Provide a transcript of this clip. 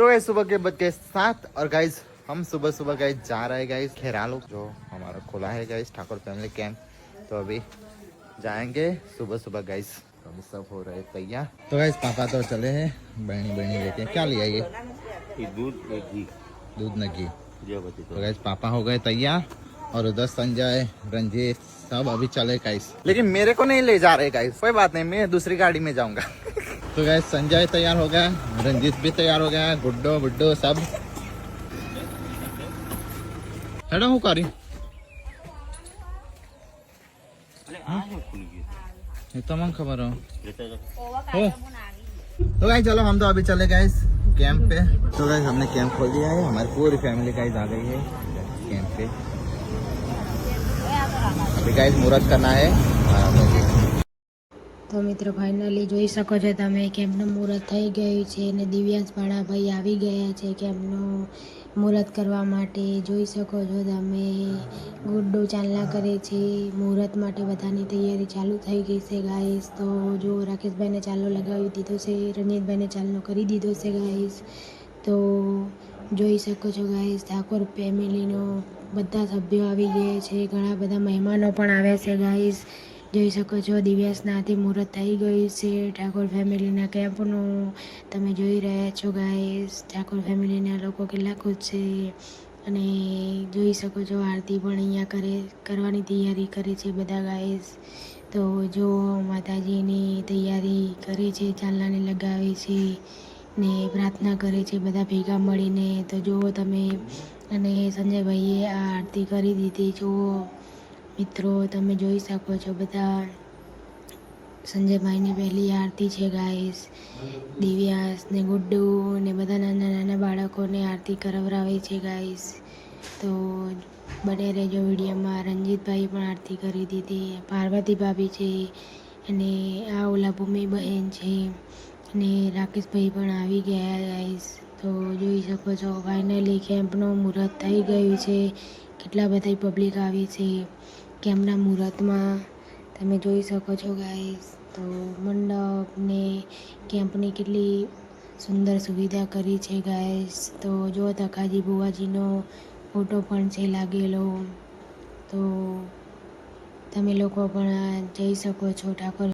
तो गाइस सुबह के बज के सात और गाइस हम सुबह सुबह गाइस जा रहे हैं गाइस खेरालू जो हमारा खुला है गाइस ठाकुर फैमिली कैंप तो अभी जाएँगे सुबह सुबह गाइस तो अभी सब हो रहे हैं तैयार। तो गाइस पापा तो चले हैं बहनी बहनी लेके। क्या लिया ये? दूध घी। दूध न घी। तो गाइस पापा हो गए तैयार। और उधर संजय रंजीत सब अभी चले गाइस लेकिन मेरे को नहीं ले जा रहे गाइस कोई बात नहीं मैं दूसरी गाड़ी में जाऊँगा। तो गाइस संजय तैयार हो गया रंजीत भी तैयार हो गया गुड्डो बुड्डो सब। हेडो हूँ करी। तो मन खबर हो। तो गाइस चलो हम तो अभी चले गए कैंप पे। तो गाइस हमने कैंप खोल दिया है हमारी पूरी फैमिली गाइस आ गई है कैंप पे। अभी गाइस मुहूर्त करना है। તો મિત્રો ફાઇનલી જોઈ શકો છો તમે કેમ્પનું મુહૂર્ત થઈ ગયું છે અને દિવ્યાંશ ભાણાભાઈ આવી ગયા છે કેમ્પનું મુહૂર્ત કરવા માટે. જોઈ શકો છો તમે ગુડ્ડો ચાલના કરે છે. મુહૂર્ત માટે બધાની તૈયારી ચાલુ થઈ ગઈ છે ગાઈસ તો જો રાકેશભાઈને ચાલો લગાવી દીધો છે રંજીતભાઈને ચાલનો કરી દીધો છે ગાઈસ તો જોઈ શકો છો ગાઈસ ઠાકોર ફેમિલીનો બધા સભ્યો આવી ગયા છે. ઘણા બધા મહેમાનો પણ આવ્યા છે ગાઈસ જોઈ શકો છો, દિવ્યાસના હાથે મુહૂર્ત થઈ ગયું છે. ઠાકોર ફેમિલીના કેમ્પનું તમે જોઈ રહ્યા છો ગાઈસ ઠાકોર ફેમિલીના લોકો કેટલા ખુશ છે. અને જોઈ શકો છો, આરતી પણ અહીંયા કરે, કરવાની તૈયારી કરે છે બધા ગાઈસ તો જો માતાજીની તૈયારી કરે છે ચાલનાને લગાવે છે ને પ્રાર્થના કરે છે બધા ભેગા મળીને, તો જુઓ તમે. અને સંજયભાઈએ આ આરતી કરી દીધી, જુઓ. મિત્રો, તમે જોઈ શકો છો બધા. સંજયભાઈની પહેલી આરતી છે ગાઈસ દિવ્યાસ ને ગુડ્ડુ ને બધા નાના નાના બાળકોને આરતી કરાવરાવે છે ગાઈસ તો બને રહેજો વિડીયોમાં. રંજીતભાઈ પણ આરતી કરી દીધી. પાર્વતી ભાભી છે અને આ ઓલા ભૂમિ બહેન છે અને રાકેશભાઈ પણ આવી ગયા ગાઈસ તો જોઈ શકો છો ફાઇનલી કેમ્પનું મુહૂર્ત થઈ ગયું છે. કેટલા બધા પબ્લિક આવી છે. કેમ્પના મુહૂર્તમાં તમે જોઈ શકો છો ગાઈસ તો મંડપ ને કેમ્પની કેટલી સુંદર સુવિધા કરી છે ગાઈસ તો જો તકાજી બુવાજીનો ફોટો પણ છે લાગેલો, તો તમે લોકો પણ જઈ શકો છો ઠાકોર